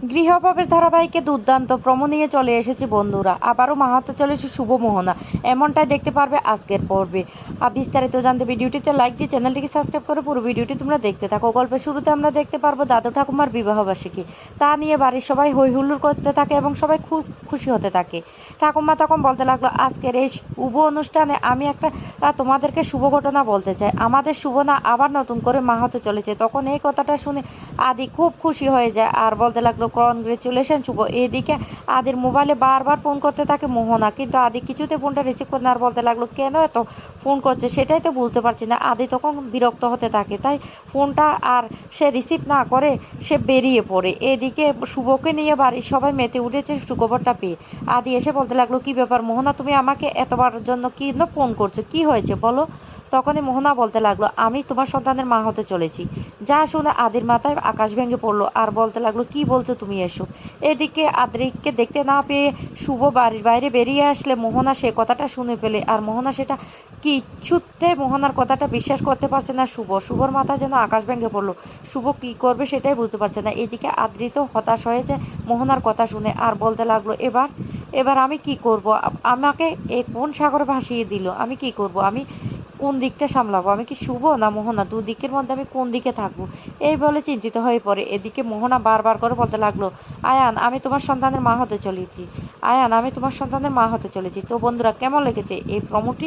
গৃহপ্রবেশ ধারাবাহিকে দুর্দান্ত প্রমো নিয়ে চলে এসেছে বন্ধুরা। আবারও মাহাতে চলেছে শুভ মোহনা। এমনটাই দেখতে পারবে আজকের পর্বে। আর বিস্তারিত জানতে ভিডিওটিতে লাইক দিয়ে চ্যানেলটিকে সাবস্ক্রাইব করে পুরো ভিডিওটি তোমরা দেখতে থাকো। গল্পের শুরুতে আমরা দেখতে পারব দাদু ঠাকুমার বিবাহবার্ষিকী। তা নিয়ে বাড়ির সবাই হই হুল্লোড় করতে থাকে এবং সবাই খুব খুশি হতে থাকে। ঠাকুমা তখন বলতে লাগল, আজকের এই শুভ অনুষ্ঠানে আমি একটা তোমাদেরকে শুভ ঘটনা বলতে চাই। আমাদের শুভনা আবার নতুন করে মা হতে চলেছে। তখন এই কথাটা শুনে আদি খুব খুশি হয়ে যায়। আর বলতে লাগল কনগ্রেচুলেশন শুভ। এদিকে আদির মোবাইলে বারবার ফোন করতে থাকে মোহনা, কিন্তু আদি কিছুতে ফোনটা রিসিভ করে না আর বলতে লাগল, কেন এত ফোন করছে? সেটাই তো বুঝতে পারছি না। আদি তখন বিরক্ত হতে থাকে, তাই ফোনটা আর সে রিসিভ না করে সে বেরিয়ে পড়ে। এদিকে শুভকে নিয়ে বাড়ির সবাই মেতে উঠেছে সুখবরটা পেয়ে। আদি এসে বলতে লাগল, কি ব্যাপার মোহনা, তুমি আমাকে এতবার জন্য কি ফোন করছ? কি হয়েছে বলো? তখনই মোহনা বলতে লাগল, আমি তোমার সন্তানের মা হতে চলেছি। যা শুনে আদির মাথায় আকাশ ভেঙে পড়ল, আর বলতে লাগল, কি বলছো তুমি এসো। এদিকে আদ্রিককে দেখতে না পেয়ে শুভ বাড়ির বাইরে বেরিয়ে আসলে মোহনা সে কথাটা শুনে পেলে আর মোহনা সেটা কিচ্ছুতে মোহনার কথাটা বিশ্বাস করতে পারছে না শুভ। শুভর মাথা যেন আকাশ ভেঙে পড়ল। শুভ কি করবে সেটাই বুঝতে পারছে না। এদিকে আদ্রিত হতাশ হয়েছে মোহনার কথা শুনে আর বলতে লাগল, এবার এবার আমি কি করব? আমাকে কোন সাগরে ভাসিয়ে দিল? আমি কি করব? আমি কোন দিকটা সামলাবো? আমি কি শুভ না মোহনা? দু দিকের মধ্যে আমি কোন দিকে থাকব? এই বলে চিন্তিত হয়ে পড়ে। এদিকে মোহনা বারবার করে বলতে লাগল, আয়ান, আমি তোমার সন্তানের মা হতে চলেছি। আয়ান, আমি তোমার সন্তানের মা হতে চলেছি। তো বন্ধুরা, কেমন লেগেছে এই প্রমোটি